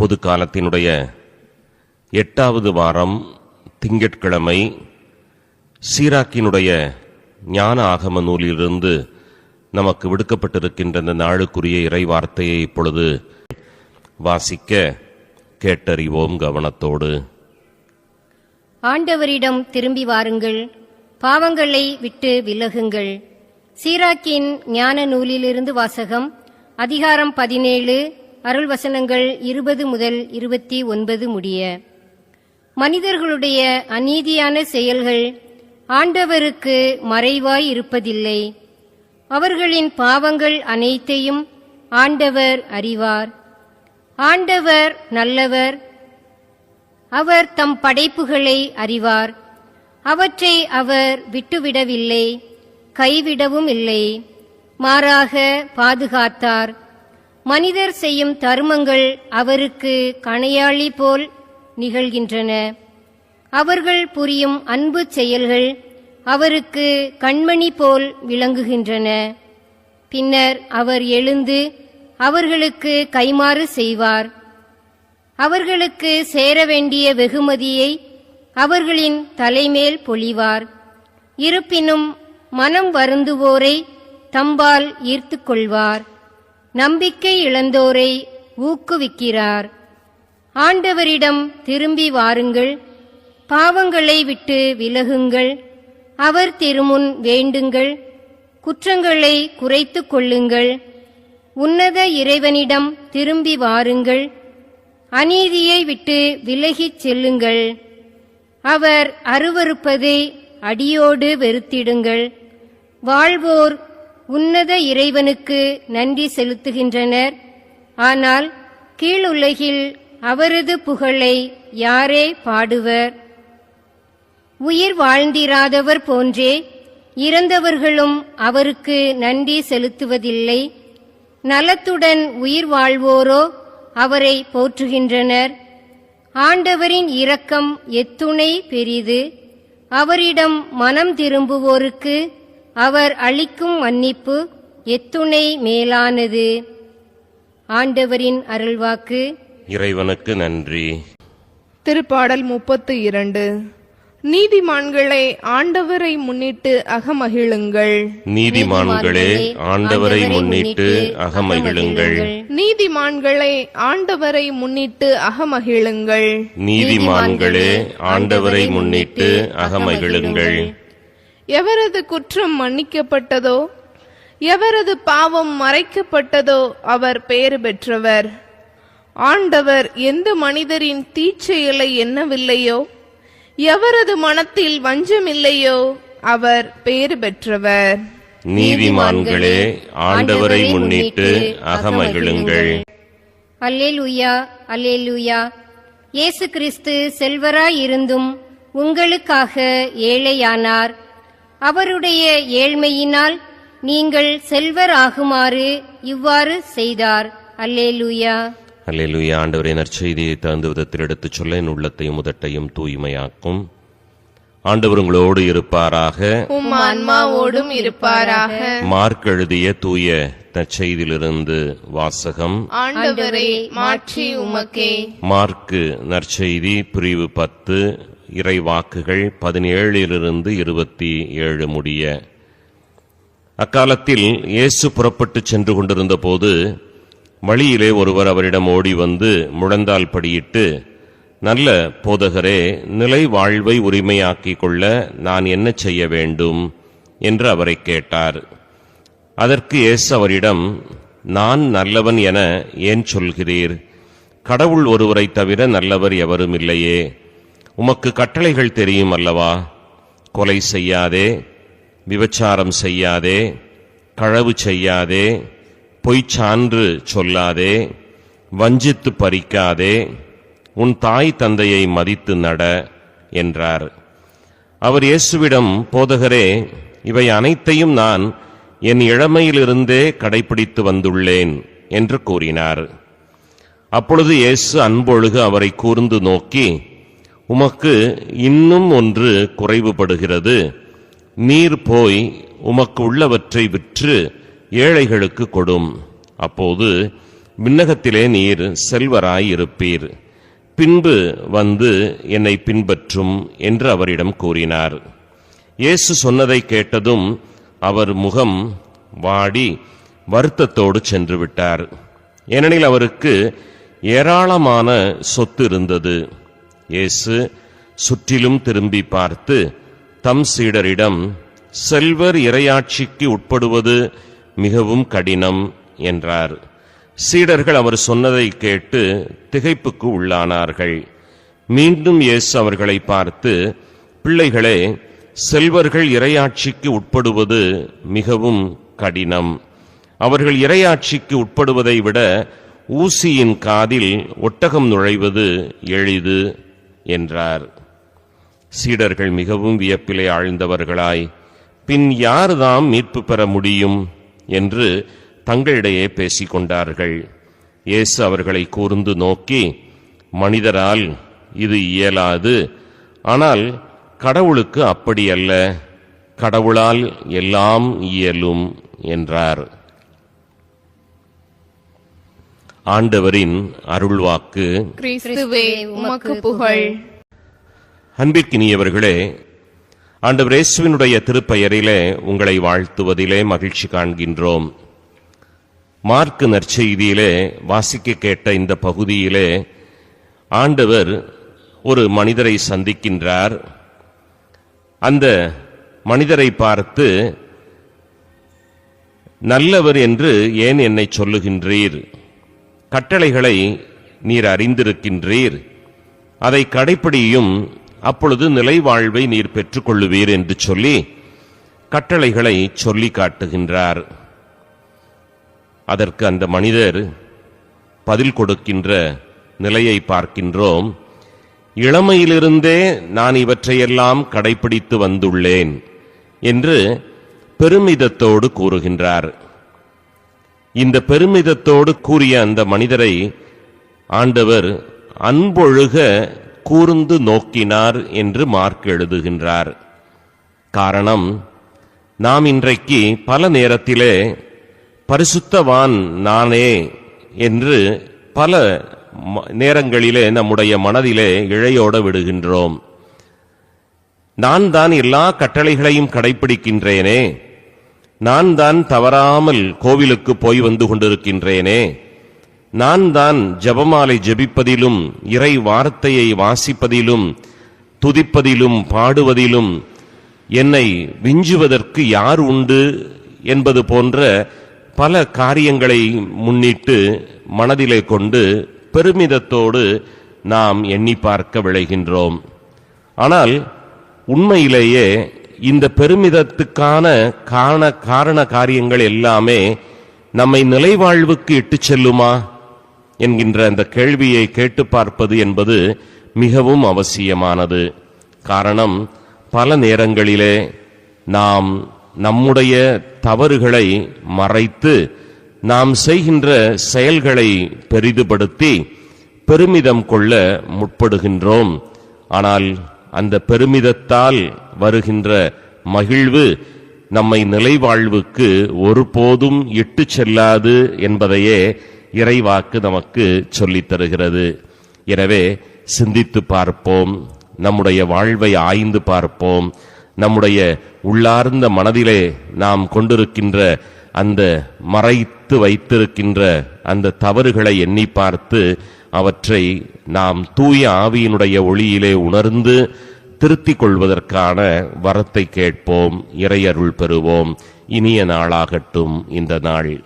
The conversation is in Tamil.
பொது காலத்தினுடைய எட்டாவது வாரம் திங்கட்கிழமை சீராக்கினுடைய ஞான ஆகம நூலிலிருந்து நமக்கு விடுக்கப்பட்டிருக்கின்ற இந்த நாளுக்குரிய இறை வார்த்தையை இப்பொழுது வாசிக்க கேட்டறிவோம் கவனத்தோடு. ஆண்டவரிடம் திரும்பி வாருங்கள். பாவங்களை விட்டு விலகுங்கள். சீராக்கின் ஞான நூலிலிருந்து வாசகம் அதிகாரம் பதினேழு அருள்வசனங்கள் இருபது முதல் இருபத்தி ஒன்பது முடிய. மனிதர்களுடைய அநீதியான செயல்கள் ஆண்டவருக்கு மறைவாய் இருப்பதில்லை. அவர்களின் பாவங்கள் அனைத்தையும் ஆண்டவர் அறிவார். ஆண்டவர் நல்லவர். அவர் தம் படைப்புகளை அறிவார். அவற்றை அவர் விட்டுவிடவில்லை. கைவிடவும் இல்லை. மாறாக பாதுகாத்தார். மனிதர் செய்யும் தர்மங்கள் அவருக்கு கணையாளி போல் நிகழ்கின்றன. அவர்கள் புரியும் அன்பு செயல்கள் அவருக்கு கண்மணி போல் விளங்குகின்றன. பின்னர் அவர் எழுந்து அவர்களுக்கு கைமாறு செய்வார். அவர்களுக்கு சேர வேண்டிய வெகுமதியை அவர்களின் தலைமேல் பொழிவார். இருப்பினும் மனம் வருந்துவோரை தம்பால் ஈர்த்து கொள்வார். நம்பிக்கை இழந்தோரை ஊக்குவிக்கிறார். ஆண்டவரிடம் திரும்பி வாருங்கள். பாவங்களை விட்டு விலகுங்கள். அவர் திருமுன் வேண்டுங்கள். குற்றங்களை குறைத்து கொள்ளுங்கள். உன்னத இறைவனிடம் திரும்பி வாருங்கள். அநீதியை விட்டு விலகிச் செல்லுங்கள். அவர் அருவருப்பதை அடியோடு வெறுத்திடுங்கள். வாழ்வோர் உன்னத இறைவனுக்கு நன்றி செலுத்துகின்றனர். ஆனால் கீழுலகில் அவரது புகழை யாரே பாடுவர்? உயிர் வாழ்ந்திராதவர் போன்றே இறந்தவர்களும் அவருக்கு நன்றி செலுத்துவதில்லை. நலத்துடன் உயிர் வாழ்வோரோ அவரை போற்றுகின்றனர். ஆண்டவரின் இரக்கம் எத்துணை பெரிது. அவரிடம் மனம் திரும்புவோருக்கு அவர் அளிக்கும் மன்னிப்பு எத்துணை மேலானது. ஆண்டவரின் அருள்வாக்கு. இறைவனுக்கு நன்றி. திருப்பாடல் முப்பத்து இரண்டு. நீதிமான்களை ஆண்டவரை முன்னிட்டு அகமகிழுங்கள். நீதிமான்களே ஆண்டவரை முன்னிட்டு அகமகிழுங்கள். நீதிமான்களை ஆண்டவரை முன்னிட்டு அகமகிழுங்கள். நீதிமான்களே ஆண்டவரை முன்னிட்டு அகமகிழுங்கள். எவரது குற்றம் மன்னிக்கப்பட்டதோ எவரது பாவம் மறைக்கப்பட்டதோ அவர் பெயர் பெற்றவர். ஆண்டவர் எந்த மனிதரின் தீச்செயலை எண்ணவில்லையோ எவரது மனத்தில் வஞ்சமில்லையோ அவர் பெயர் பெற்றவர். நீதிமான்களே ஆண்டவரை முன்னிட்டு அகமகிழுங்கள். அல்லேலூயா அல்லேலூயா. இயேசு கிறிஸ்து செல்வராய் இருந்தும் உங்களுக்காக ஏழையானார். அவருடைய ஏழ்மையினால் நீங்கள் செல்வர் ஆகுமாறு இவ்வாறு செய்தார். அல்லேலூயா. அல்லேலூயா ஆண்டவரை நற்செய்தியை தகுந்த விதத்தில் எடுத்துச் சொல்ல என் உள்ளத்தையும் முதட்டையும் தூய்மையாக்கும். ஆண்டவர் உங்களோடு இருப்பாராக. உம் ஆன்மாவோடும் இருப்பாராக. மார்க் எழுதிய தூய நற்செய்தியிலிருந்து வாசகம். ஆண்டவரை மாற்றி உமக்கே. மார்க்கு நற்செய்தி பிரிவு பத்து இறை வாக்குகள் பதினேழிலிருந்து இருபத்தி ஏழு முடிய. அக்காலத்தில் இயேசு புறப்பட்டு சென்று கொண்டிருந்த போது வழியிலே ஒருவர் அவரிடம் ஓடி வந்து முழந்தால் படியிட்டு நல்ல போதகரே நிலை வாழ்வை உரிமையாக்கிக் கொள்ள நான் என்ன செய்ய வேண்டும்? என்று அவரை கேட்டார். அதற்கு இயேசு அவரிடம் நான் நல்லவன் என ஏன் சொல்கிறீர்? கடவுள் ஒருவரை தவிர நல்லவர் எவரும் இல்லையே. உமக்கு கட்டளைகள் தெரியும் அல்லவா? கொலை செய்யாதே விபச்சாரம் செய்யாதே களவு செய்யாதே பொய் சான்று சொல்லாதே வஞ்சித்து பறிக்காதே உன் தாய் தந்தையை மதித்து நட என்றார். அவர் இயேசுவிடம் போதகரே இவை அனைத்தையும் நான் என் இளமையிலிருந்தே கடைபிடித்து வந்துள்ளேன் என்று கூறினார். அப்பொழுது இயேசு அன்பொழுகு அவரை கூர்ந்து நோக்கி உமக்கு இன்னும் ஒன்று குறைவுபடுகிறது. நீர் போய் உமக்கு உள்ளவற்றை விற்று ஏழைகளுக்கு கொடும். அப்போது விண்ணகத்திலே நீர் செல்வராய் இருப்பீர் பின்பு வந்து என்னை பின்பற்றும் என்று அவரிடம் கூறினார். இயேசு சொன்னதை கேட்டதும் அவர் முகம் வாடி வருத்தத்தோடு சென்று விட்டார் ஏனெனில் அவருக்கு ஏராளமான சொத்து இருந்தது. இயேசு சுற்றிலும் திரும்பி பார்த்து தம் சீடரிடம் செல்வர் இரையாட்சிக்கு உட்படுவது மிகவும் கடினம் என்றார். சீடர்கள் அவர் சொன்னதை கேட்டு திகைப்புக்கு உள்ளானார்கள். மீண்டும் இயேசு அவர்களை பார்த்து பிள்ளைகளே செல்வர்கள் இரையாட்சிக்கு உட்படுவது மிகவும் கடினம். அவர்கள் இரையாட்சிக்கு உட்படுவதை விட ஊசியின் காதில் ஒட்டகம் நுழைவது எளிது. என்றார். சீடர்கள் மிகவும் வியப்பிலே ஆழ்ந்தவர்களாய் பின் யார்தாம் மீட்பு பெற முடியும் என்று தங்களிடையே பேசிக்கொண்டார்கள் இயேசு அவர்களை கூர்ந்து நோக்கி மனிதரால் இது இயலாது ஆனால் கடவுளுக்கு அப்படியல்ல கடவுளால் எல்லாம் இயலும் என்றார். ஆண்டவரின் அருள்வாக்கு. கிறிஸ்துவே உமக்கு புகழ். அன்பிற்கினியவர்களே ஆண்டவர் இயேசுவினுடைய திருப்பெயரிலே உங்களை வாழ்த்துவதிலே மகிழ்ச்சி காண்கின்றோம். மார்க்கு நற்செய்தியிலே வாசிக்க கேட்ட இந்த பகுதியிலே ஆண்டவர் ஒரு மனிதரை சந்திக்கின்றார். அந்த மனிதரை பார்த்து நல்லவர் என்று ஏன் என்னை சொல்லுகின்றீர்? கட்டளைகளை நீர் அறிந்திருக்கின்றீர். அதை கடைப்பிடியும் அப்பொழுது நிலைவாழ்வை நீர் பெற்றுக்கொள்ளுவீர் என்று சொல்லி கட்டளைகளை சொல்லி காட்டுகின்றார். அதற்கு அந்த மனிதர் பதில் கொடுக்கின்ற நிலையை பார்க்கின்றோம். இளமையிலிருந்தே நான் இவற்றையெல்லாம் கடைப்பிடித்து வந்துள்ளேன் என்று பெருமிதத்தோடு கூறுகின்றார். இந்த பெருமிதத்தோடு கூறிய அந்த மனிதரை ஆண்டவர் அன்பொழுக கூர்ந்து நோக்கினார் என்று மார்க் எழுதுகின்றார். காரணம் நாம் இன்றைக்கு பல நேரத்திலே பரிசுத்தவான் நானே என்று பல ம- நேரங்களிலே நம்முடைய மனதிலே இழையோட விடுகின்றோம். நான் தான் எல்லா கட்டளைகளையும் கடைப்பிடிக்கின்றேனே நான் தான் தவறாமல் கோவிலுக்கு போய் வந்து கொண்டிருக்கின்றேனே. நான் தான் ஜபமாலை ஜெபிப்பதிலும் இறை வார்த்தையை வாசிப்பதிலும் துதிப்பதிலும் பாடுவதிலும் என்னை விஞ்சுவதற்கு யார் உண்டு என்பது போன்ற பல காரியங்களை முன்னிட்டு மனதிலே கொண்டு பெருமிதத்தோடு நாம் எண்ணி பார்க்க விளைகின்றோம் ஆனால் உண்மையிலேயே இந்த பெருமிதத்துக்கான காரண காரண காரியங்கள் எல்லாமே நம்மை நிலைவாழ்வுக்கு இட்டுச் செல்லுமா என்கின்ற அந்த கேள்வியை கேட்டு பார்ப்பது என்பது மிகவும் அவசியமானது. காரணம் பல நேரங்களிலே நாம் நம்முடைய தவறுகளை மறைத்து நாம் செய்கின்ற செயல்களை பெரிதுபடுத்தி பெருமிதம் கொள்ள முற்படுகின்றோம். ஆனால் அந்த பெருமிதத்தால் வருகின்ற மகிழ்வு நம்மை நிலைவாழ்வுக்கு ஒருபோதும் இட்டு செல்லாது என்பதையே இறைவாக்கு நமக்கு சொல்லித் தருகிறது. எனவே சிந்தித்து பார்ப்போம் நம்முடைய வாழ்வை ஆய்ந்து பார்ப்போம் நம்முடைய உள்ளார்ந்த மனதிலே நாம் கொண்டிருக்கின்ற அந்த மறைத்து வைத்திருக்கின்ற அந்த தவறுகளை எண்ணி பார்த்து அவற்றை நாம் தூய ஆவியினுடைய ஒளியிலே உணர்ந்து திருத்திக் கொள்வதற்கான வரத்தை கேட்போம் இறையருள் பெறுவோம். இனிய நாளாகட்டும் இந்த நாள்.